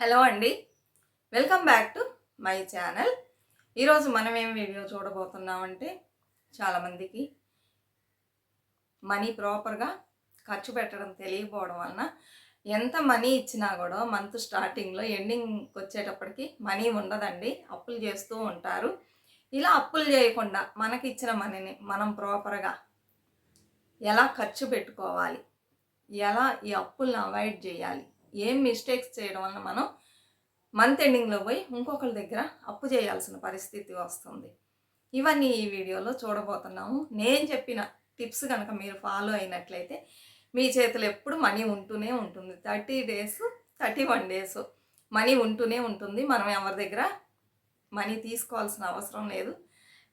Hello అండి. Welcome back to my channel. ఈరోజు మనం ఏం వీడియో చూడబోతున్నామంటే చాలామందికి మనీ ప్రాపర్గా ఖర్చు పెట్టడం తెలియకపోవడం వలన ఎంత మనీ ఇచ్చినా కూడా మంత్ స్టార్టింగ్లో ఎండింగ్కి వచ్చేటప్పటికి మనీ ఉండదండి. అప్పులు చేస్తూ ఉంటారు. ఇలా అప్పులు చేయకుండా మనకి ఇచ్చిన మనీని మనం ప్రాపర్గా ఎలా ఖర్చు పెట్టుకోవాలి? ఎలా ఈ అప్పులను అవాయిడ్ చేయాలి? ఏం మిస్టేక్స్ చేయడం వల్ల మనం మంత్ ఎండింగ్లో పోయి ఇంకొకరి దగ్గర అప్పు చేయాల్సిన పరిస్థితి వస్తుంది. ఇవన్నీ ఈ వీడియోలో చూడబోతున్నాము. నేను చెప్పిన టిప్స్ కనుక మీరు ఫాలో అయినట్లయితే మీ చేతిలో ఎప్పుడు మనీ ఉంటూనే ఉంటుంది. Thirty days thirty one days money ఉంటూనే ఉంటుంది. మనం ఎవరి దగ్గర మనీ తీసుకోవాల్సిన అవసరం లేదు.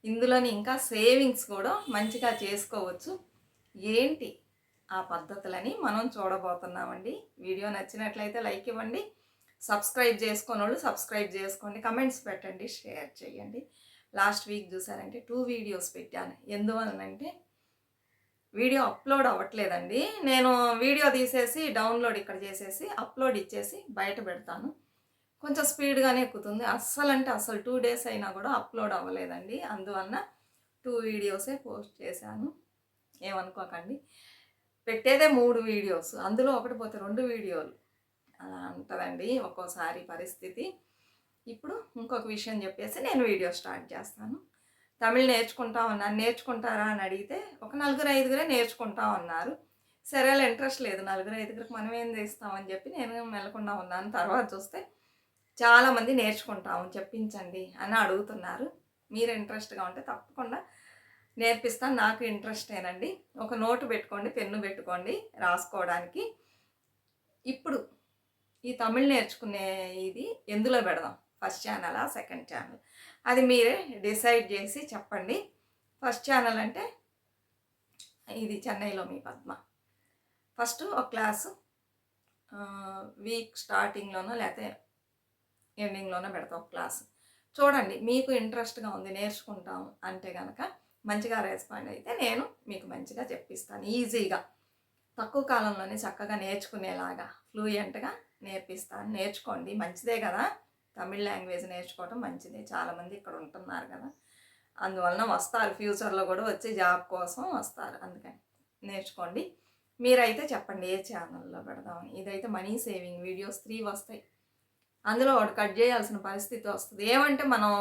ఇందులోని ఇంకా సేవింగ్స్ కూడా మంచిగా చేసుకోవచ్చు. ఏంటి? ఆ పద్ధతులని మనం చూడబోతున్నామండి. వీడియో నచ్చినట్లయితే లైక్ ఇవ్వండి. సబ్స్క్రైబ్ చేసుకున్న వాళ్ళు సబ్స్క్రైబ్ చేసుకోండి కమెంట్స్ పెట్టండి షేర్ చేయండి. లాస్ట్ వీక్ చూసారంటే టూ వీడియోస్ పెట్టాను. ఎందువలనంటే వీడియో అప్లోడ్ అవ్వట్లేదండి. నేను వీడియో తీసేసి డౌన్లోడ్ ఇక్కడ చేసేసి అప్లోడ్ ఇచ్చేసి బయట పెడతాను. కొంచెం స్పీడ్గానే ఎక్కుతుంది. అస్సలు అంటే అస్సలు టూ డేస్ అయినా కూడా అప్లోడ్ అవ్వలేదండి. అందువలన టూ వీడియోసే పోస్ట్ చేశాను. ఏమనుకోకండి. పెట్టేదే మూడు వీడియోస్. అందులో ఒకటి పోతే రెండు వీడియోలు. అలా ఉంటుందండి ఒక్కోసారి పరిస్థితి. ఇప్పుడు ఇంకొక విషయం చెప్పేసి నేను వీడియో స్టార్ట్ చేస్తాను. తమిళ్ నేర్చుకుంటా ఉన్నాను. నేర్చుకుంటారా అని అడిగితే ఒక నలుగురు ఐదుగురే నేర్చుకుంటా ఉన్నారు. సరే ఇంట్రెస్ట్ లేదు. నలుగురు ఐదుగురికి మనం ఏం చేస్తామని చెప్పి నేను మెలకుండా ఉన్నాను. తర్వాత చూస్తే చాలామంది నేర్చుకుంటాము చెప్పించండి అని అడుగుతున్నారు. మీరు ఇంట్రెస్ట్గా ఉంటే తప్పకుండా నేర్పిస్తాను నాకు ఇంట్రెస్టేనండి ఒక నోటు పెట్టుకోండి పెన్ను పెట్టుకోండి రాసుకోవడానికి. ఇప్పుడు ఈ తమిళ్ నేర్చుకునే ఇది ఎందులో పెడదాం? ఫస్ట్ ఛానలా సెకండ్ ఛానల్? అది మీరే డిసైడ్ చేసి చెప్పండి. ఫస్ట్ ఛానల్ అంటే ఇది చెన్నైలో మీ పద్మ. ఫస్ట్ ఒక క్లాసు వీక్ స్టార్టింగ్లోనో లేకపోతే ఎండింగ్లోనో పెడతాం ఒక క్లాసు. చూడండి మీకు ఇంట్రెస్ట్గా ఉంది నేర్చుకుంటాం అంటే కనుక మంచిగా రెస్పాండ్ అయితే నేను మీకు మంచిగా చెప్పిస్తాను ఈజీగా తక్కువ కాలంలోనే చక్కగా నేర్చుకునేలాగా ఫ్లూయెంట్గా నేర్పిస్తాను. నేర్చుకోండి మంచిదే కదా. తమిళ్ లాంగ్వేజ్ నేర్చుకోవడం మంచిదే. చాలామంది ఇక్కడ ఉంటున్నారు కదా. అందువలన వస్తారు ఫ్యూచర్లో కూడా వచ్చి జాబ్ కోసం వస్తారు. అందుకని నేర్చుకోండి. మీరైతే చెప్పండి ఏ ఛానల్లో పెడదామని. ఇదైతే మనీ సేవింగ్ వీడియోస్ త్రీ వస్తాయి. అందులో ఒకటి కట్ చేయాల్సిన పరిస్థితి వస్తుంది. ఏమంటే మనం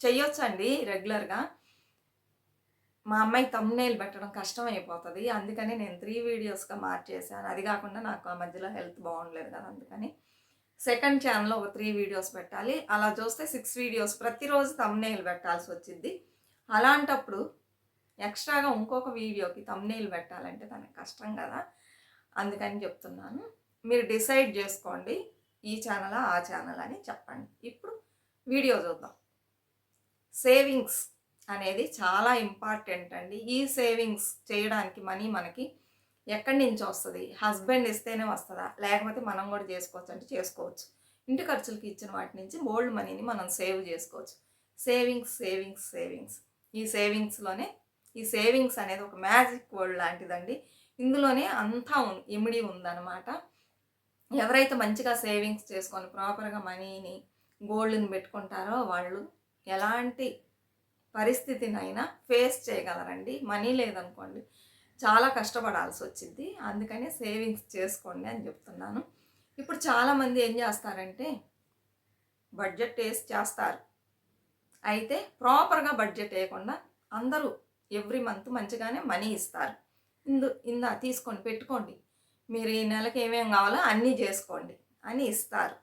చెయ్యొచ్చండి రెగ్యులర్గా మా అమ్మాయి తమ్నేలు పెట్టడం కష్టం అయిపోతుంది అందుకని నేను త్రీ వీడియోస్గా మార్చేసాను అది కాకుండా నాకు ఆ మధ్యలో హెల్త్ బాగుండలేదు కదా అందుకని. సెకండ్ ఛానల్లో ఒక త్రీ వీడియోస్ పెట్టాలి. అలా చూస్తే సిక్స్ వీడియోస్ ప్రతిరోజు తమ్నేలు పెట్టాల్సి వచ్చింది. అలాంటప్పుడు ఎక్స్ట్రాగా ఇంకొక వీడియోకి తమ్నేలు పెట్టాలంటే దానికి కష్టం కదా. అందుకని చెప్తున్నాను. మీరు డిసైడ్ చేసుకోండి ఈ ఛానలా ఆ ఛానల్ అని చెప్పండి. ఇప్పుడు వీడియో చూద్దాం. సేవింగ్స్ అనేది చాలా ఇంపార్టెంట్ అండి. ఈ సేవింగ్స్ చేయడానికి మనీ మనకి ఎక్కడి నుంచి వస్తుంది? హస్బెండ్ ఇస్తేనే వస్తుందా? లేకపోతే మనం కూడా చేసుకోవచ్చు అంటే చేసుకోవచ్చు. ఇంటి ఖర్చులకి ఇచ్చిన వాటి నుంచి బోల్డ్ మనీని మనం సేవ్ చేసుకోవచ్చు. సేవింగ్స్ సేవింగ్స్ సేవింగ్స్ ఈ సేవింగ్స్లోనే ఈ సేవింగ్స్ అనేది ఒక మ్యాజిక్ వర్డ్ లాంటిదండి. ఇందులోనే అంతా ఉం- ఇమిడి ఉందన్నమాట. ఎవరైతే మంచిగా సేవింగ్స్ చేసుకొని ప్రాపర్గా మనీని గోల్డ్ని పెట్టుకుంటారో వాళ్ళు ఎలాంటి పరిస్థితినైనా ఫేస్ చేయగలరండి. మనీ లేదనుకోండి. చాలా కష్టపడాల్సి వచ్చింది. అందుకనే సేవింగ్స్ చేసుకోండి అని చెప్తున్నాను. ఇప్పుడు చాలామంది ఏం చేస్తారంటే బడ్జెట్ వేసి చేస్తారు. అయితే ప్రాపర్గా బడ్జెట్ వేయకుండా అందరూ ఎవ్రీ మంత్ మంచిగానే మనీ ఇస్తారు. ఇందు ఇందా తీసుకొని పెట్టుకోండి. మీరు ఈ నెలకి ఏమేమి కావాలో అన్నీ చేసుకోండి అని ఇస్తారు.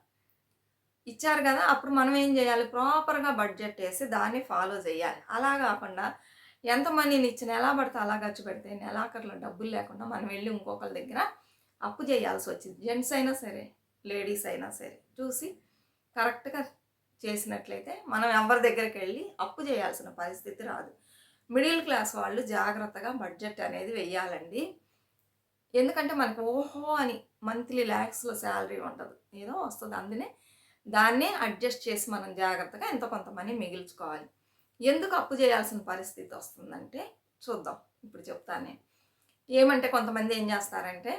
ఇచ్చారు కదా అప్పుడు మనం ఏం చేయాలి? ప్రాపర్గా బడ్జెట్ వేసి దాన్ని ఫాలో చేయాలి. అలా కాకుండా ఎంత మనీని ఇచ్చిన ఎలా పడితే అలా ఖర్చు పెడితే నెలాఖరులో డబ్బులు లేకుండా మనం వెళ్ళి ఇంకొకరి దగ్గర అప్పు చేయాల్సి వచ్చింది. జెంట్స్ అయినా సరే లేడీస్ అయినా సరే చూసి కరెక్ట్గా చేసినట్లయితే మనం ఎవరి దగ్గరికి వెళ్ళి అప్పు చేయాల్సిన పరిస్థితి రాదు. మిడిల్ క్లాస్ వాళ్ళు జాగ్రత్తగా బడ్జెట్ అనేది వెయ్యాలండి ఎందుకంటే మనకు ఓహో అని మంత్లీ ల్యాక్స్లో శాలరీ ఉండదు. ఏదో వస్తుంది. అందునే దాన్నే అడ్జస్ట్ చేసి మనం జాగ్రత్తగా ఎంతో కొంత మనీ మిగిల్చుకోవాలి. ఎందుకు అప్పు చేయాల్సిన పరిస్థితి వస్తుందంటే చూద్దాం. ఇప్పుడు చెప్తాను నేను. ఏమంటే కొంతమంది ఏం చేస్తారంటే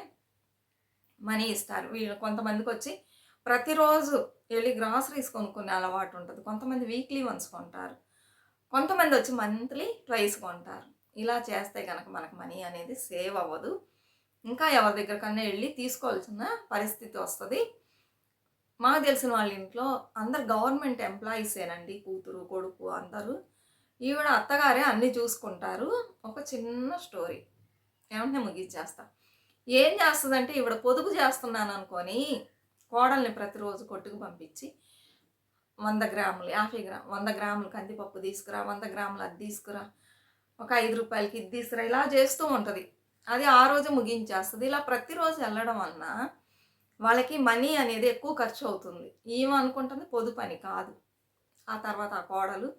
మనీ ఇస్తారు. వీళ్ళు కొంతమందికి వచ్చి ప్రతిరోజు వెళ్ళి గ్రాసరీస్ కొనుక్కునే అలవాటు ఉంటుంది. కొంతమంది వీక్లీ వన్స్ కొంటారు. కొంతమంది వచ్చి మంత్లీ ట్వైస్ కొంటారు. ఇలా చేస్తే కనుక మనకు మనీ అనేది సేవ్ అవ్వదు. ఇంకా ఎవరి దగ్గరకన్నా వెళ్ళి తీసుకోవాల్సిన పరిస్థితి వస్తుంది. మాకు తెలిసిన వాళ్ళ ఇంట్లో అందరు గవర్నమెంట్ ఎంప్లాయీసేనండి కూతురు కొడుకు అందరూ. ఈవిడ అత్తగారే అన్నీ చూసుకుంటారు. ఒక చిన్న స్టోరీ. ఏమంటే ముగించేస్తా ఏం చేస్తుందంటే ఈవిడ పొదుపు చేస్తున్నాను అనుకొని కోడల్ని ప్రతిరోజు కొట్టుకు పంపించి వంద గ్రాములు యాభై గ్రామ్ వంద గ్రాములు కందిపప్పు తీసుకురా వంద గ్రాములు అది తీసుకురా ఒక ఐదు రూపాయలకి ఇది తీసుకురా ఇలా చేస్తూ ఉంటుంది. అది ఆ రోజు ముగించేస్తుంది. ఇలా ప్రతిరోజు వెళ్ళడం వలన వాళ్ళకి మనీ అనేది ఎక్కువ ఖర్చు అవుతుంది. ఏమో పొదుపు అని కాదు. ఆ తర్వాత ఆ కోడలు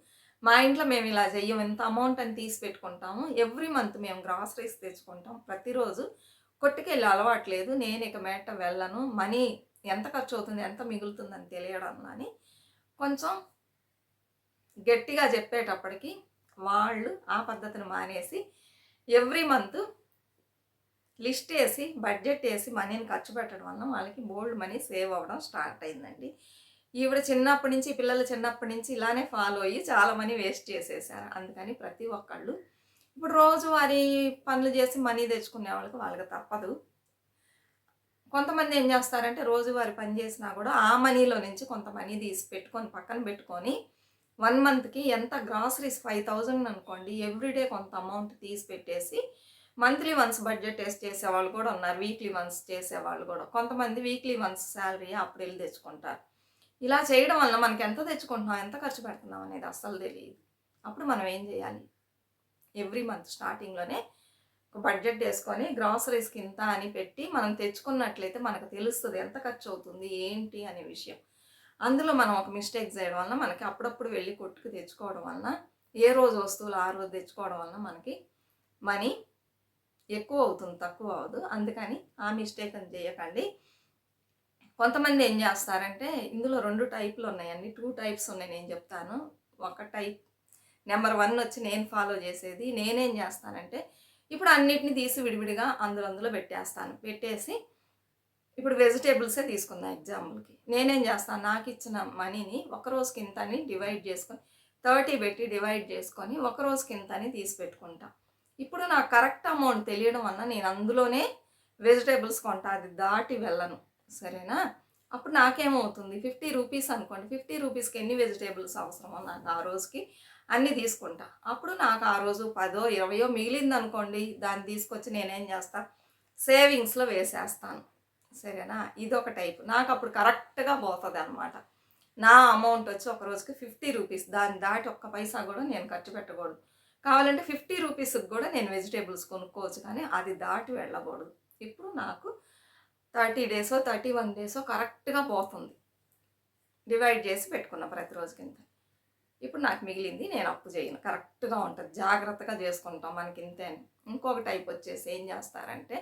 మా ఇంట్లో మేము ఇలా చెయ్యం ఎంత అమౌంట్ అని తీసి పెట్టుకుంటాము. ఎవ్రీ మంత్ మేము గ్రాసరీస్ తెచ్చుకుంటాం. ప్రతిరోజు కొట్టుకెళ్ళి అలవాట్లేదు నేను ఇక మేట వెళ్ళను. మనీ ఎంత ఖర్చు అవుతుంది? ఎంత మిగులుతుందని తెలియడం అని కొంచెం గట్టిగా చెప్పేటప్పటికి వాళ్ళు ఆ పద్ధతిని మానేసి ఎవ్రీ మంత్ లిస్ట్ వేసి బడ్జెట్ వేసి మనీని ఖర్చు పెట్టడం వల్ల వాళ్ళకి బోల్డ్ మనీ సేవ్ అవ్వడం స్టార్ట్ అయిందండి. ఈవిడ చిన్నప్పటి నుంచి పిల్లలు చిన్నప్పటి నుంచి ఇలానే ఫాలో అయ్యి చాలా మనీ వేస్ట్ చేసేసారు. అందుకని ప్రతి ఒక్కళ్ళు ఇప్పుడు రోజు వారి పనులు చేసి మనీ తెచ్చుకునే వాళ్ళకి వాళ్ళకి తప్పదు. కొంతమంది ఏం చేస్తారంటే రోజువారి పని చేసినా కూడా ఆ మనీలో నుంచి కొంత మనీ తీసి పెట్టుకొని పక్కన పెట్టుకొని వన్ మంత్కి ఎంత గ్రాసరీస్ ఫైవ్ థౌజండ్ అనుకోండి ఎవ్రీడే కొంత అమౌంట్ తీసి పెట్టేసి మంత్లీ వన్స్ బడ్జెట్ వేసి చేసేవాళ్ళు కూడా ఉన్నారు వీక్లీ వన్స్ చేసేవాళ్ళు కూడా. కొంతమంది వీక్లీ వన్స్ శాలరీ అప్పుడు వెళ్ళి తెచ్చుకుంటారు. ఇలా చేయడం వల్ల మనకి ఎంత తెచ్చుకుంటున్నాం ఎంత ఖర్చు పెడుతున్నాం అనేది అస్సలు తెలియదు. అప్పుడు మనం ఏం చేయాలి? ఎవ్రీ మంత్ స్టార్టింగ్లోనే ఒక బడ్జెట్ వేసుకొని గ్రాసరీస్కి ఇంత అని పెట్టి మనం తెచ్చుకున్నట్లయితే మనకు తెలుస్తుంది ఎంత ఖర్చు అవుతుంది ఏంటి అనే విషయం. అందులో మనం ఒక మిస్టేక్ చేయడం వలన మనకి అప్పుడప్పుడు వెళ్ళి కొట్టుకు తెచ్చుకోవడం వలన ఏ రోజు వస్తువులు ఆ రోజు తెచ్చుకోవడం వలన మనకి మనీ ఎక్కువ అవుతుంది తక్కువ అవ్వదు అందుకని ఆ మిస్టేక్ అని చేయకండి. కొంతమంది ఏం చేస్తారంటే ఇందులో రెండు టైప్లు ఉన్నాయండి టూ టైప్స్ ఉన్నాయి నేను చెప్తాను. ఒక టైప్ నెంబర్ వన్ వచ్చి నేను ఫాలో చేసేది. నేనేం చేస్తానంటే ఇప్పుడు అన్నిటిని తీసి విడివిడిగా అందులో అందులో పెట్టేస్తాను. పెట్టేసి ఇప్పుడు వెజిటేబుల్సే తీసుకుందాం ఎగ్జాంపుల్కి. నేనేం చేస్తాను నాకు ఇచ్చిన మనీని ఒక రోజుకి ఇంత అని డివైడ్ చేసుకొని థర్టీ పెట్టి డివైడ్ చేసుకొని ఒక రోజుకి ఇంత అని తీసి పెట్టుకుంటాను ఇప్పుడు నాకు కరెక్ట్ అమౌంట్ తెలియడం వల్ల నేను అందులోనే వెజిటేబుల్స్ కొంటా అది దాటి వెళ్ళను. సరేనా? అప్పుడు నాకేమవుతుంది? ఫిఫ్టీ రూపీస్ అనుకోండి ఫిఫ్టీ రూపీస్కి ఎన్ని వెజిటేబుల్స్ అవసరమో నాకు ఆ రోజుకి అన్నీ తీసుకుంటా. అప్పుడు నాకు ఆ రోజు పదో ఇరవయో మిగిలింది అనుకోండి దాన్ని తీసుకొచ్చి నేనేం చేస్తా? సేవింగ్స్లో వేసేస్తాను. సరేనా? ఇది ఒక టైప్. నాకు అప్పుడు కరెక్ట్గా పోతుంది అనమాట నా అమౌంట్ వచ్చి ఒక రోజుకి ఫిఫ్టీ రూపీస్ దాన్ని దాటి ఒక్క పైసా కూడా నేను ఖర్చు పెట్టకూడదు. కావాలంటే ఫిఫ్టీ రూపీస్కి కూడా నేను వెజిటేబుల్స్ కొనుక్కోవచ్చు కానీ అది దాటి వెళ్ళకూడదు. ఇప్పుడు నాకు థర్టీ డేసో థర్టీ వన్ డేసో కరెక్ట్గా పోతుంది. డివైడ్ చేసి పెట్టుకున్నా ప్రతిరోజు కింద. ఇప్పుడు నాకు మిగిలింది నేను అప్పు చేయను. కరెక్ట్గా ఉంటుంది. జాగ్రత్తగా చేసుకుంటాం మనకి ఇంతే ఇంకొక టైప్ వచ్చేసి ఏం చేస్తారంటే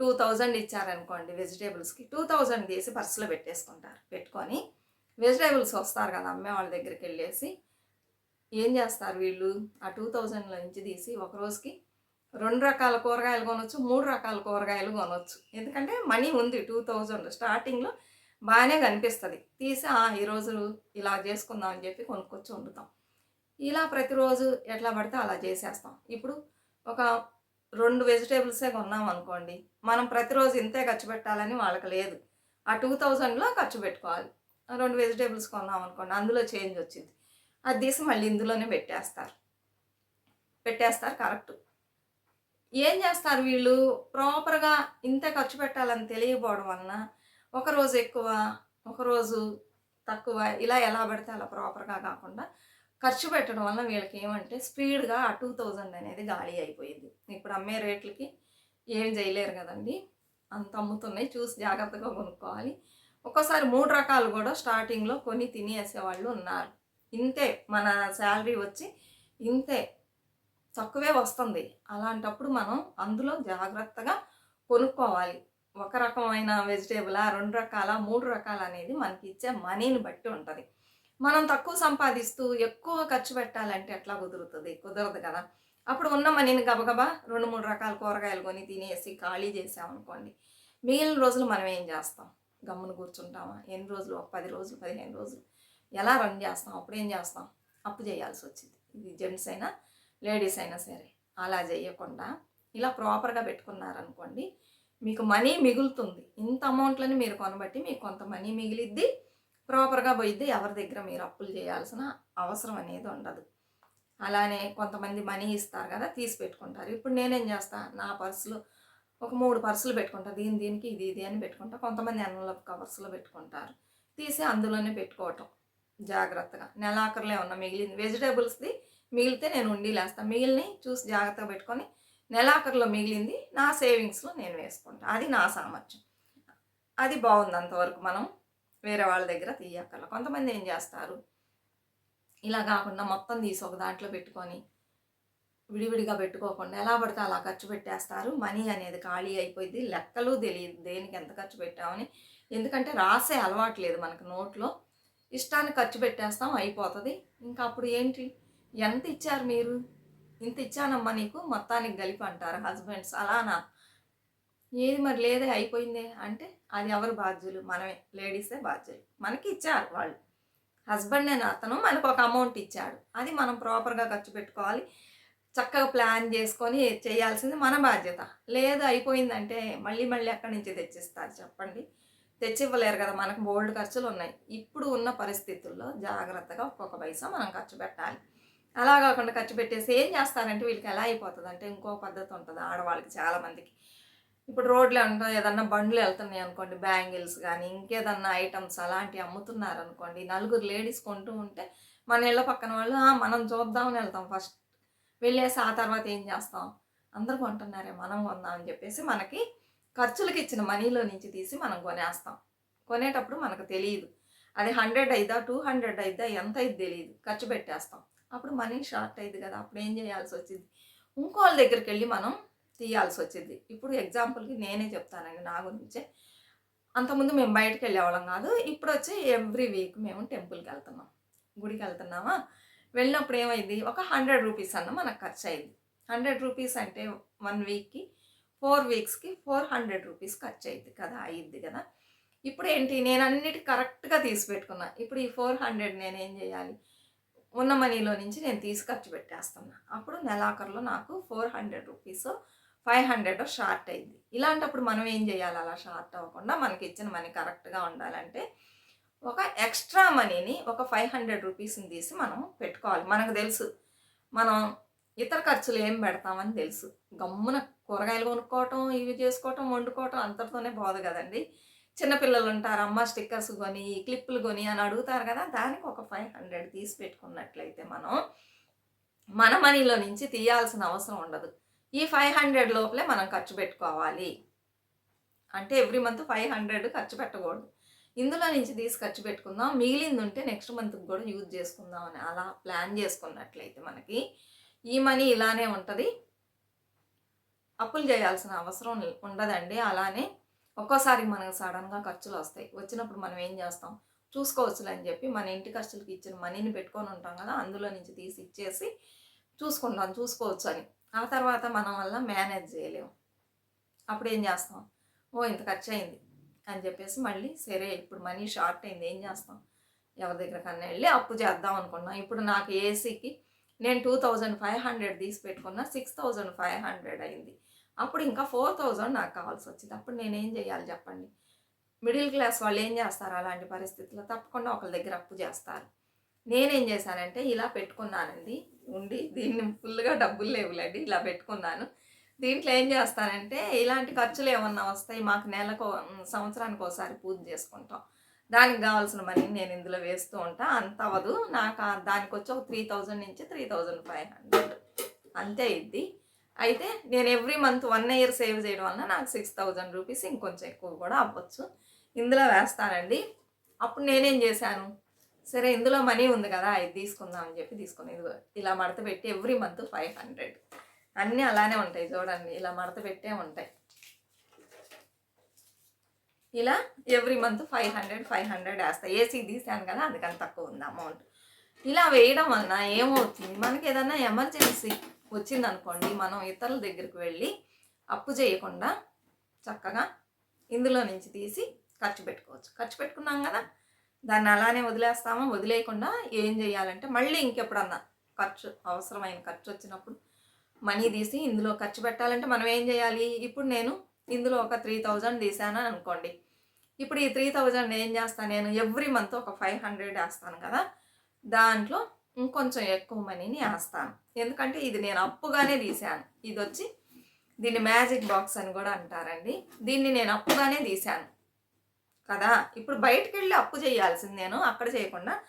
టూ థౌజండ్ ఇచ్చారనుకోండి వెజిటేబుల్స్కి టూ థౌజండ్ తీసి పర్సులో పెట్టేసుకుంటారు. పెట్టుకొని వెజిటేబుల్స్ వస్తారు కదా అమ్మే వాళ్ళ దగ్గరికి వెళ్ళేసి ఏం చేస్తారు వీళ్ళు? ఆ టూ థౌజండ్లో నుంచి తీసి ఒక రోజుకి రెండు రకాల కూరగాయలు కొనవచ్చు మూడు రకాల కూరగాయలు కొనవచ్చు ఎందుకంటే మనీ ఉంది టూ థౌజండ్ స్టార్టింగ్లో బాగానే కనిపిస్తుంది. తీసి "ఆ, ఈరోజు ఇలా చేసుకుందాం అని చెప్పి కొనుక్కొచ్చి వండుతాం. ఇలా ప్రతిరోజు ఎట్లా పడితే అలా చేసేస్తాం. ఇప్పుడు ఒక రెండు వెజిటేబుల్సే కొన్నాం అనుకోండి మనం ప్రతిరోజు ఇంతే ఖర్చు పెట్టాలని వాళ్ళకి లేదు. ఆ టూ థౌజండ్లో ఖర్చు పెట్టుకోవాలి. రెండు వెజిటేబుల్స్ కొన్నాం అనుకోండి అందులో చేంజ్ వచ్చింది. అది తీసి మళ్ళీ ఇందులోనే పెట్టేస్తారు. పెట్టేస్తారు కరెక్ట్ ఏం చేస్తారు వీళ్ళు? ప్రాపర్గా ఇంత ఖర్చు పెట్టాలని తెలియకపోవడం వలన ఒకరోజు ఎక్కువ ఒకరోజు తక్కువ ఇలా ఎలా పడితే అలా ప్రాపర్గా కాకుండా ఖర్చు పెట్టడం వల్ల వీళ్ళకి ఏమంటే స్పీడ్గా ఆ టూ థౌజండ్ అనేది గాలి అయిపోయింది. ఇప్పుడు అమ్మే రేట్లకి ఏం చేయలేరు కదండి. అంత అమ్ముతున్నాయి. చూసి జాగ్రత్తగా కొనుక్కోవాలి. ఒక్కోసారి మూడు రకాలు కూడా స్టార్టింగ్లో కొని తినేసే వాళ్ళు ఉన్నారు. ఇంతే మన శాలరీ వచ్చి ఇంతే తక్కువే వస్తుంది. అలాంటప్పుడు మనం అందులో జాగ్రత్తగా కొనుక్కోవాలి. ఒక రకమైన వెజిటేబులా రెండు రకాల మూడు రకాల అనేది మనకి ఇచ్చే మనీని బట్టి ఉంటుంది. మనం తక్కువ సంపాదిస్తూ ఎక్కువ ఖర్చు పెట్టాలంటే ఎట్లా కుదురుతుంది? కుదరదు కదా. అప్పుడు ఉన్న మనీని గబగబా రెండు మూడు రకాల కూరగాయలు కొని తినేసి ఖాళీ చేసామనుకోండి మిగిలిన రోజులు మనం ఏం చేస్తాం? గమ్మున కూర్చుంటామా? ఎన్ని రోజులు? ఒక పది రోజులు పదిహేను రోజులు? ఎలా రన్ చేస్తాం అప్పుడు ఏం చేస్తాం? అప్పు చేయాల్సి వచ్చింది. ఇది జెంట్స్ అయినా లేడీస్ అయినా సరే అలా చేయకుండా ఇలా ప్రాపర్గా పెట్టుకున్నారనుకోండి మీకు మనీ మిగులుతుంది. ఇంత అమౌంట్లని మీరు కొనబట్టి మీకు కొంత మనీ మిగిలిద్ది ప్రాపర్గా పోయిద్ది ఎవరి దగ్గర మీరు అప్పులు చేయాల్సిన అవసరం అనేది ఉండదు. అలానే కొంతమంది మనీ ఇస్తారు కదా తీసి పెట్టుకుంటారు. ఇప్పుడు నేనేం చేస్తా? నా పర్సులు ఒక మూడు పర్సులు పెట్టుకుంటా. దీని దీనికి ఇది ఇది అని పెట్టుకుంటా. కొంతమంది ఎన్వలప్ కవర్స్లో పెట్టుకుంటారు. తీసి అందులోనే పెట్టుకోవటం. జాగ్రత్తగా. నెలాఖరులో ఉన్న మిగిలింది? వెజిటేబుల్స్ది మిగిలితే నేను ఉండి లేస్తాను మిగిలిని చూసి జాగ్రత్తగా పెట్టుకొని నెలాఖరులో మిగిలింది నా సేవింగ్స్లో నేను వేసుకుంటాను అది నా సామర్థ్యం. అది బాగుంది అంతవరకు మనం వేరే వాళ్ళ దగ్గర తీయక్కర్ల. కొంతమంది ఏం చేస్తారు? ఇలా కాకుండా మొత్తం తీసి ఒక దాంట్లో పెట్టుకొని విడివిడిగా పెట్టుకోకుండా ఎలా పడితే అలా ఖర్చు పెట్టేస్తారు? మనీ అనేది ఖాళీ అయిపోయింది. లెక్కలు తెలియదు దేనికి ఎంత ఖర్చు పెట్టామని. ఎందుకంటే రాసే అలవాటు లేదు మనకు నోట్లో. ఇష్టాన్ని ఖర్చు పెట్టేస్తాం అయిపోతుంది. ఇంకా అప్పుడు ఏంటి? ఎంత ఇచ్చారు మీరు? ఇంత ఇచ్చానమ్మా నీకు మొత్తానికి కలిపి అంటారు హస్బెండ్స్. అలానా ఏది మరి లేదే అయిపోయిందే అంటే అది ఎవరు బాధ్యులు? మనమే. లేడీసే బాధ్యులు. మనకి ఇచ్చారు వాళ్ళు. హస్బెండ్ అని అతను మనకు ఒక అమౌంట్ ఇచ్చాడు. అది మనం ప్రాపర్గా ఖర్చు పెట్టుకోవాలి. చక్కగా ప్లాన్ చేసుకొని చేయాల్సింది మన బాధ్యత. లేదు అయిపోయిందంటే మళ్ళీ మళ్ళీ అక్కడి నుంచి తెచ్చిస్తారు చెప్పండి. తెచ్చివ్వలేరు కదా మనకు బోల్డ్ ఖర్చులు ఉన్నాయి ఇప్పుడు ఉన్న పరిస్థితుల్లో జాగ్రత్తగా ఒక్కొక్క పైసా మనం ఖర్చు పెట్టాలి. అలా కాకుండా ఖర్చు పెట్టేసి ఏం చేస్తారంటే వీళ్ళకి ఎలా అయిపోతుంది అంటే ఇంకో పద్ధతి ఉంటుంది ఆడవాళ్ళకి చాలామందికి ఇప్పుడు రోడ్లు అంటే ఏదన్నా బండ్లు వెళ్తున్నాయి అనుకోండి బ్యాంగిల్స్ కానీ ఇంకేదన్నా ఐటమ్స్ అలాంటివి అమ్ముతున్నారు అనుకోండి నలుగురు లేడీస్ కొంటూ ఉంటే మన ఇళ్ళ పక్కన వాళ్ళు మనం చూద్దామని వెళ్తాం ఫస్ట్. వెళ్ళేసి ఆ తర్వాత ఏం చేస్తాం? అందరూ కొంటున్నారే మనం కొందాం అని చెప్పేసి మనకి ఖర్చులకు ఇచ్చిన మనీలో నుంచి తీసి మనం కొనేస్తాం. కొనేటప్పుడు మనకు తెలియదు. అది హండ్రెడ్ అయిద్దా టూ హండ్రెడ్ అయిద్దా ఎంత అయింది తెలియదు. ఖర్చు పెట్టేస్తాం. అప్పుడు మనీ షార్ట్ అయింది కదా అప్పుడు ఏం చేయాల్సి వచ్చింది? ఇంకోళ్ళ దగ్గరికి వెళ్ళి మనం తీయాల్సి వచ్చింది. ఇప్పుడు ఎగ్జాంపుల్కి నేనే చెప్తానండి నా గురించే. అంతకుముందు మేము బయటకు వెళ్ళేవాళ్ళం కాదు. ఇప్పుడు వచ్చి ఎవ్రీ వీక్ మేము టెంపుల్కి వెళ్తున్నాం. గుడికి వెళ్తున్నామా? వెళ్ళినప్పుడు ఏమైంది? ఒక హండ్రెడ్ రూపీస్ అన్న మనకు ఖర్చు అయింది హండ్రెడ్ రూపీస్ అంటే వన్ వీక్కి ఫోర్ వీక్స్కి ఫోర్ హండ్రెడ్ రూపీస్ ఖర్చు అయింది కదా అయ్యిద్ది కదా. ఇప్పుడు ఏంటి నేను అన్నిటి కరెక్ట్గా తీసి పెట్టుకున్నా. ఇప్పుడు ఈ ఫోర్ హండ్రెడ్ నేను ఏం చేయాలి? ఉన్న మనీలో నుంచి నేను తీసి ఖర్చు పెట్టేస్తున్నా. అప్పుడు నెలాఖరులో నాకు four hundred rupees five hundred short అయింది ఇలాంటప్పుడు మనం ఏం చేయాలి? అలా షార్ట్ అవ్వకుండా మనకి ఇచ్చిన మనీ కరెక్ట్గా ఉండాలంటే ఒక ఎక్స్ట్రా మనీని ఒక ఫైవ్ హండ్రెడ్ రూపీస్ని తీసి మనం పెట్టుకోవాలి. మనకు తెలుసు మనం ఇతర ఖర్చులు ఏం పెడతామని తెలుసు. గమ్మున కూరగాయలు కొనుక్కోవటం ఇవి చేసుకోవటం వండుకోవటం అంతటితోనే బోధ కదండి. చిన్నపిల్లలు ఉంటారు అమ్మ స్టిక్కర్స్ కొని క్లిప్పులు కొని అని అడుగుతారు కదా దానికి ఒక ఫైవ్ హండ్రెడ్ తీసి పెట్టుకున్నట్లయితే మనం మన మనీలో నుంచి తీయాల్సిన అవసరం ఉండదు. ఈ ఫైవ్ హండ్రెడ్ లోపలే మనం ఖర్చు పెట్టుకోవాలి. అంటే ఎవ్రీ మంత్ ఫైవ్ హండ్రెడ్ ఖర్చు పెట్టకూడదు. ఇందులో నుంచి తీసి ఖర్చు పెట్టుకుందాం. మిగిలింది ఉంటే నెక్స్ట్ మంత్కి కూడా యూజ్ చేసుకుందాం అని అలా ప్లాన్ చేసుకున్నట్లయితే మనకి ఈ మనీ ఇలానే ఉంటుంది. అప్పులు చేయాల్సిన అవసరం ఉండదండి. అలానే ఒక్కోసారి మనకు సడన్గా ఖర్చులు వస్తాయి. వచ్చినప్పుడు మనం ఏం చేస్తాం? చూసుకోవచ్చులే అని చెప్పి మన ఇంటి ఖర్చులకి ఇచ్చిన మనీని పెట్టుకొని ఉంటాం కదా అందులో నుంచి తీసి ఇచ్చేసి చూసుకుంటాం చూసుకోవచ్చు అని. ఆ తర్వాత మనం వల్ల మేనేజ్ చేయలేము అప్పుడు ఏం చేస్తాం? ఓ ఇంత ఖర్చు అయింది అని చెప్పేసి మళ్ళీ సరే ఇప్పుడు మనీ షార్ట్ అయింది ఏం చేస్తాం? ఎవరి దగ్గర కన్నా వెళ్ళి అప్పు చేద్దాం అనుకున్నాం. ఇప్పుడు నాకు ఏసీకి నేను టూ థౌజండ్ ఫైవ్ హండ్రెడ్ తీసి పెట్టుకున్నా సిక్స్ థౌజండ్ ఫైవ్ హండ్రెడ్ అయింది. అప్పుడు ఇంకా ఫోర్ థౌజండ్ నాకు కావాల్సి వచ్చింది. అప్పుడు నేనేం చేయాలి చెప్పండి? మిడిల్ క్లాస్ వాళ్ళు ఏం చేస్తారు అలాంటి పరిస్థితుల్లో? తప్పకుండా ఒకరి దగ్గర అప్పు చేస్తారు. నేనేం చేశానంటే ఇలా పెట్టుకున్నానండి. ఉండి దీన్ని ఫుల్గా డబ్బులు లేవులేండి ఇలా పెట్టుకున్నాను. దీంట్లో ఏం చేస్తానంటే ఇలాంటి ఖర్చులు ఏమన్నా వస్తాయి మాకు నెలకు సంవత్సరానికి ఒకసారి పూజ చేసుకుంటాం. దానికి కావాల్సిన మనీ నేను ఇందులో వేస్తూ ఉంటా. అంత అవ్వదు. నాకు దానికి వచ్చి ఒక త్రీ థౌజండ్ నుంచి త్రీ థౌజండ్ ఫైవ్ హండ్రెడ్ అంతే ఇది అయితే నేను every month one year save చేయడం వల్ల నాకు సిక్స్ థౌజండ్ రూపీస్ ఇంకొంచెం ఎక్కువ కూడా అవ్వచ్చు. ఇందులో వేస్తానండి. అప్పుడు నేనేం చేశాను? సరే ఇందులో మనీ ఉంది కదా ఇది తీసుకుందాం అని చెప్పి తీసుకుని ఇలా మడత పెట్టి ఎవ్రీ మంత్ ఫైవ్ హండ్రెడ్ అన్నీ అలానే ఉంటాయి చూడండి. ఇలా మడత పెట్టే ఉంటాయి. ఇలా every month five hundred five hundred వేస్తాయి ఏసీ తీసాను కదా అందుకని తక్కువ ఉంది అమౌంట్ ఇలా వేయడం వలన ఏమవుతుంది? మనకి ఏదైనా ఎమర్జెన్సీ వచ్చిందనుకోండి మనం ఇతరుల దగ్గరికి వెళ్ళి అప్పు చేయకుండా చక్కగా ఇందులో నుంచి తీసి ఖర్చు పెట్టుకోవచ్చు. ఖర్చు పెట్టుకున్నాం కదా దాన్ని అలానే వదిలేస్తామా. వదిలేయకుండా ఏం చేయాలంటే మళ్ళీ ఇంకెప్పుడన్నా ఖర్చు అవసరమైన ఖర్చు వచ్చినప్పుడు మనీ తీసి ఇందులో ఖర్చు పెట్టాలంటే మనం ఏం చేయాలి? ఇప్పుడు నేను ఇందులో ఒక త్రీ థౌజండ్ తీసాను అనుకోండి. ఇప్పుడు ఈ త్రీ థౌజండ్ ఏం చేస్తాను నేను? ఎవ్రీ మంత్ ఒక ఫైవ్ హండ్రెడ్ వేస్తాను కదా? దాంట్లో ఇంకొంచెం ఎక్కువ మనీని వేస్తాను. ఎందుకంటే ఇది నేను అప్పుగానే తీశాను. ఇది వచ్చి దీన్ని మ్యాజిక్ బాక్స్ అని కూడా అంటారండి. దీన్ని నేను అప్పుగానే తీశాను. కదా? ఇప్పుడు బయటకు వెళ్ళి అప్పు చేయాల్సింది నేను. అక్కడ చేయకుండా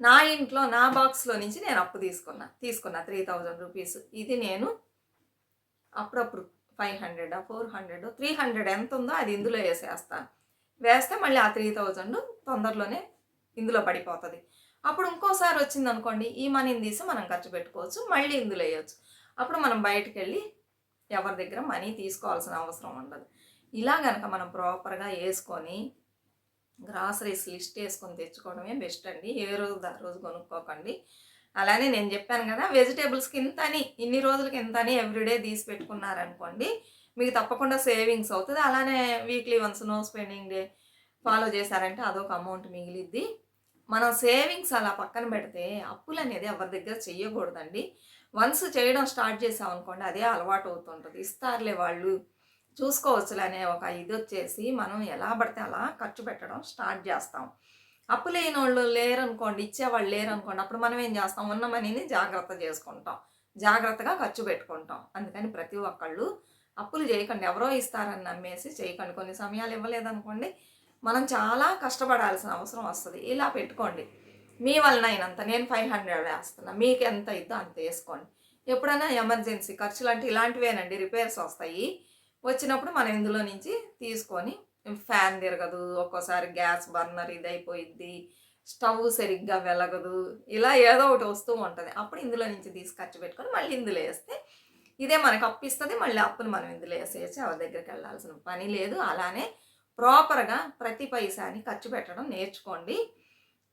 నా ఇంట్లో నా బాక్స్లో నుంచి నేను అప్పు తీసుకున్నా. తీసుకున్నా త్రీ థౌజండ్ రూపీస్ ఇది నేను అప్పుడప్పుడు five hundred four hundred three hundred ఎంత ఉందో అది ఇందులో వేసేస్తాను. వేస్తే మళ్ళీ ఆ త్రీ థౌజండ్ తొందరలోనే ఇందులో పడిపోతుంది. అప్పుడు ఇంకోసారి వచ్చింది అనుకోండి ఈ మనీని తీసి మనం ఖర్చు పెట్టుకోవచ్చు మళ్ళీ ఇందులో వేయచ్చు. అప్పుడు మనం బయటకు వెళ్ళి ఎవరి దగ్గర మనీ తీసుకోవాల్సిన అవసరం ఉండదు. ఇలా కనుక మనం ప్రాపర్గా వేసుకొని గ్రాసరీస్ లిస్ట్ వేసుకొని తెచ్చుకోవడమే బెస్ట్ అండి. ఏ రోజు ఆ రోజు కొనుక్కోకండి. అలానే నేను చెప్పాను కదా వెజిటేబుల్స్కి ఇంత అని ఇన్ని రోజులకి ఇంత అని ఎవ్రీడే తీసి పెట్టుకున్నారనుకోండి మీకు తప్పకుండా సేవింగ్స్ అవుతుంది. అలానే weekly once no spending day follow చేశారంటే అదొక అమౌంట్ మిగిలిద్ది. మనం సేవింగ్స్ అలా పక్కన పెడితే అప్పులు అనేది ఎవరి దగ్గర చేయకూడదండి వన్స్ చేయడం స్టార్ట్ చేసాం అనుకోండి అదే అలవాటు అవుతుంటుంది. ఇస్తారులే వాళ్ళు. చూసుకోవచ్చులే అనే ఒక ఇది వచ్చేసి మనం ఎలా పడితే అలా ఖర్చు పెట్టడం స్టార్ట్ చేస్తాం. అప్పు లేని వాళ్ళు లేరనుకోండి ఇచ్చేవాళ్ళు లేరనుకోండి అప్పుడు మనం ఏం చేస్తాం? ఉన్న మనీని జాగ్రత్త చేసుకుంటాం. జాగ్రత్తగా ఖర్చు పెట్టుకుంటాం. అందుకని ప్రతి ఒక్కళ్ళు అప్పులు చేయకండి. ఎవరో ఇస్తారని నమ్మేసి చేయకండి. కొన్ని సమయాలు ఇవ్వలేదనుకోండి మనం చాలా కష్టపడాల్సిన అవసరం వస్తుంది. ఇలా పెట్టుకోండి. మీ వలన అయినంత నేను ఫైవ్ హండ్రెడ్ వేస్తున్నా మీకు ఎంత ఇద్దో అంత వేసుకోండి. ఎప్పుడైనా ఎమర్జెన్సీ ఖర్చులు అంటే ఇలాంటివేనండి. రిపేర్స్ వస్తాయి. వచ్చినప్పుడు మనం ఇందులో నుంచి తీసుకొని ఫ్యాన్ తిరగదు ఒక్కోసారి గ్యాస్ బర్నర్ ఇది అయిపోయిద్ది స్టవ్ సరిగ్గా వెలగదు ఇలా ఏదో ఒకటి వస్తూ ఉంటుంది. అప్పుడు ఇందులో నుంచి తీసి ఖర్చు పెట్టుకొని మళ్ళీ ఇందులో వేస్తే ఇదే మనకు అప్పు ఇస్తుంది మళ్ళీ అప్పును మనం ఇందులో వేసేసి ఎవరి దగ్గరికి వెళ్ళాల్సిన పని లేదు. అలానే ప్రాపర్గా ప్రతి పైసాని ఖర్చు పెట్టడం నేర్చుకోండి.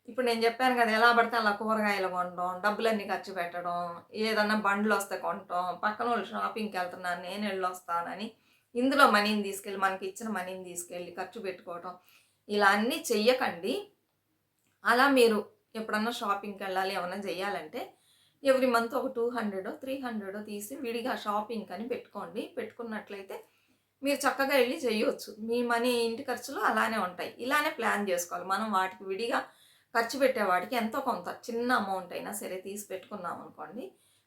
ఇప్పుడు నేను చెప్పాను కదా ఎలా పడితే అలా కూరగాయలు కొనడం డబ్బులన్నీ ఖర్చు పెట్టడం ఏదన్నా బండ్లు వస్తే కొనటం పక్కన వాళ్ళు షాపింగ్కి వెళ్తున్నాను నేను వెళ్ళి వస్తానని ఇందులో మనీని తీసుకెళ్ళి మనకి ఇచ్చిన మనీని తీసుకెళ్ళి ఖర్చు పెట్టుకోవటం ఇలా అన్నీ చెయ్యకండి. అలా మీరు ఎప్పుడన్నా షాపింగ్కి వెళ్ళాలి ఏమన్నా చేయాలంటే ఎవ్రీ మంత్ ఒక టూ హండ్రెడ్ త్రీ హండ్రెడ్ తీసి విడిగా షాపింగ్ అని పెట్టుకోండి. పెట్టుకున్నట్లయితే మీరు చక్కగా వెళ్ళి చేయవచ్చు మీ మనీ ఇంటి ఖర్చులు అలానే ఉంటాయి. ఇలానే ప్లాన్ చేసుకోవాలి. మనం వాటికి విడిగా ఖర్చు పెట్టే వాటికి ఎంతో కొంత చిన్న అమౌంట్ అయినా సరే తీసి పెట్టుకున్నాం అనుకోండి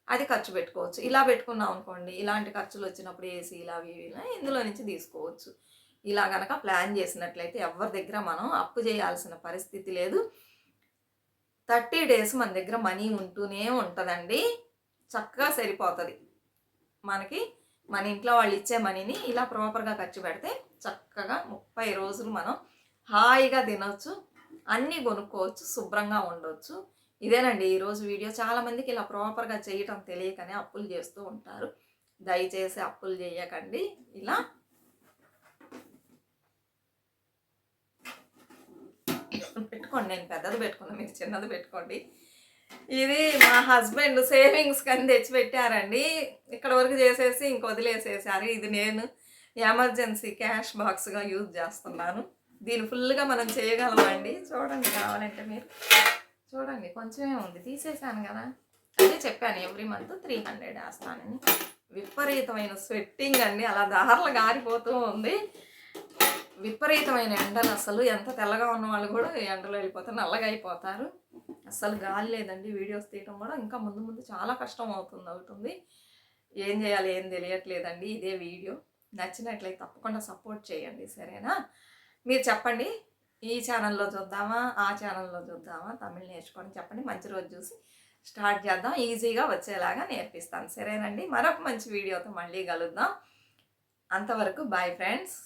అది ఖర్చు పెట్టుకోవచ్చు. ఇలా పెట్టుకున్నాం అనుకోండి ఇలాంటి ఖర్చులు వచ్చినప్పుడు ఏసీ ఇలా అవి ఇలా ఇందులో నుంచి తీసుకోవచ్చు. ఇలా గనక ప్లాన్ చేసినట్లయితే ఎవరి దగ్గర మనం అప్పు చేయాల్సిన పరిస్థితి లేదు. థర్టీ డేస్ మన దగ్గర మనీ ఉంటూనే ఉంటుందండి. చక్కగా సరిపోతుంది. మనకి మన ఇంట్లో వాళ్ళు ఇచ్చే మనీని ఇలా ప్రాపర్గా ఖర్చు పెడితే చక్కగా ముప్పై రోజులు మనం హాయిగా తినవచ్చు అన్నీ కొనుక్కోవచ్చు శుభ్రంగా ఉండవచ్చు ఇదేనండి. ఈరోజు వీడియో చాలామందికి ఇలా ప్రాపర్గా చేయటం తెలియకనే అప్పులు చేస్తూ ఉంటారు. దయచేసి అప్పులు చేయకండి. ఇలా పెట్టుకోండి. నేను పెద్దది పెట్టుకున్నాను మీరు చిన్నది పెట్టుకోండి. ఇది మా హస్బెండ్ సేవింగ్స్ కని తెచ్చి పెట్టారండి ఇక్కడ వరకు చేసేసి ఇంక వదిలేసేసారు. ఇది నేను ఎమర్జెన్సీ క్యాష్ బాక్స్గా యూజ్ చేస్తున్నాను. దీన్ని ఫుల్గా మనం చేయగలమండి చూడండి కావాలంటే మీరు. చూడండి కొంచెమే ఉంది. తీసేసాను కదా. అదే చెప్పాను ఎవ్రీ మంత్ త్రీ హండ్రెడ్ వేస్తానని. విపరీతమైన స్వెట్టింగ్ అండి. అలా దారులు గారిపోతూ ఉంది. విపరీతమైన ఎండలు అసలు. ఎంత తెల్లగా ఉన్న వాళ్ళు కూడా ఎండలో వెళ్ళిపోతారు నల్లగా అయిపోతారు. అస్సలు గాలి లేదండి. వీడియోస్ తీయటం కూడా ఇంకా ముందు ముందు చాలా కష్టం అవుతుంది అవుతుంది. ఏం చేయాలి ఏం తెలియట్లేదండి. ఇదే వీడియో. నచ్చినట్లయితే తప్పకుండా సపోర్ట్ చేయండి సరేనా? మీరు చెప్పండి ఈ ఛానల్లో చూద్దామా? ఆ ఛానల్లో చూద్దామా? తమిళ్ నేర్చుకొని చెప్పండి. మంచి రోజు చూసి స్టార్ట్ చేద్దాం. ఈజీగా వచ్చేలాగా నేర్పిస్తాను. సరేనండి. మరొక మంచి వీడియోతో మళ్ళీ కలుద్దాం. అంతవరకు బాయ్ ఫ్రెండ్స్.